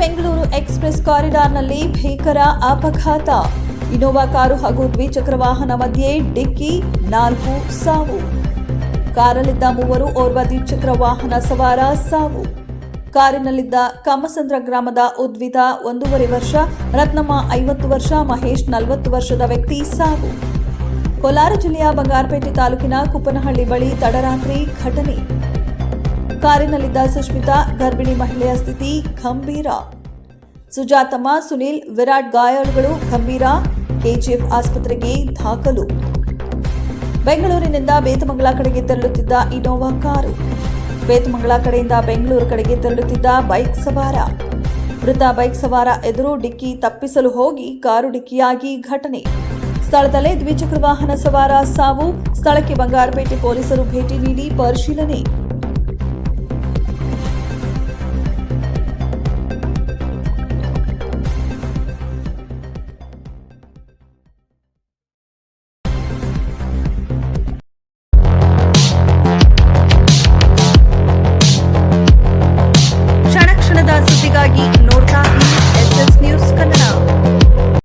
Express ಕಾರಿಡಾರ್ನಲ್ಲಿ ಭೀಕರ ಅಪಘಾತ. Innova car ಹಾಗೂ ದ್ವಿಚಕ್ರ ವಾಹನ ಮಧ್ಯೆ ಡಿಕ್ಕಿ, ನಾಲ್ಕು ಸಾವು. ಕಾರಲ್ಲಿದ್ದ ಮೂವರು ಓರ್ವ ದ್ವಿಚಕ್ರ ವಾಹನ ಸವಾರ ಸಾವು. ಕಾರಿನಲ್ಲಿದ್ದ ಕಮಸಂದ್ರ ಗ್ರಾಮದ ಉದ್ವಿತ ಒಂದೂವರೆ ವರ್ಷ, ರತ್ನಮ್ಮ ಐವತ್ತು ವರ್ಷ, ಮಹೇಶ್ ನಲವತ್ತು ವರ್ಷದ ವ್ಯಕ್ತಿ ಸಾವು. ಕೋಲಾರ ಜಿಲ್ಲೆಯ ಬಂಗಾರಪೇಟೆ ತಾಲೂಕಿನ ಕುಪ್ಪನಹಳ್ಳಿ ಬಳಿ ತಡರಾತ್ರಿ ಘಟನೆ. ಕಾರಿನಲ್ಲಿದ್ದ ಸುಷ್ಮಿತಾ, ಗರ್ಭಿಣಿ ಮಹಿಳೆಯ ಸ್ಥಿತಿ ಗಂಭೀರ. ಸುಜಾತಮ್ಮ, ಸುನೀಲ್, ವಿರಾಟ್ ಗಾಯಾಳುಗಳು ಗಂಭೀರ. ಕೆಜಿಎಫ್ ಆಸ್ಪತ್ರೆಗೆ ದಾಖಲು. ಬೆಂಗಳೂರಿನಿಂದ ಬೇತಮಂಗಲ ಕಡೆಗೆ ತೆರಳುತ್ತಿದ್ದ ಇನೋವಾ ಕಾರು. ಬೇತಮಂಗಲ ಕಡೆಯಿಂದ ಬೆಂಗಳೂರು ಕಡೆಗೆ ತೆರಳುತ್ತಿದ್ದ ಬೈಕ್ ಸವಾರ. ಮೃತ ಬೈಕ್ ಸವಾರ ಎದುರು ಡಿಕ್ಕಿ ತಪ್ಪಿಸಲು ಹೋಗಿ ಕಾರು ಡಿಕ್ಕಿಯಾಗಿ ಘಟನೆ. ಸ್ಥಳದಲ್ಲೇ ದ್ವಿಚಕ್ರ ವಾಹನ ಸವಾರ ಸಾವು. ಸ್ಥಳಕ್ಕೆ ಬಂಗಾರಪೇಟೆ ಪೊಲೀಸರು ಭೇಟಿ ನೀಡಿ ಪರಿಶೀಲನೆ. Dougie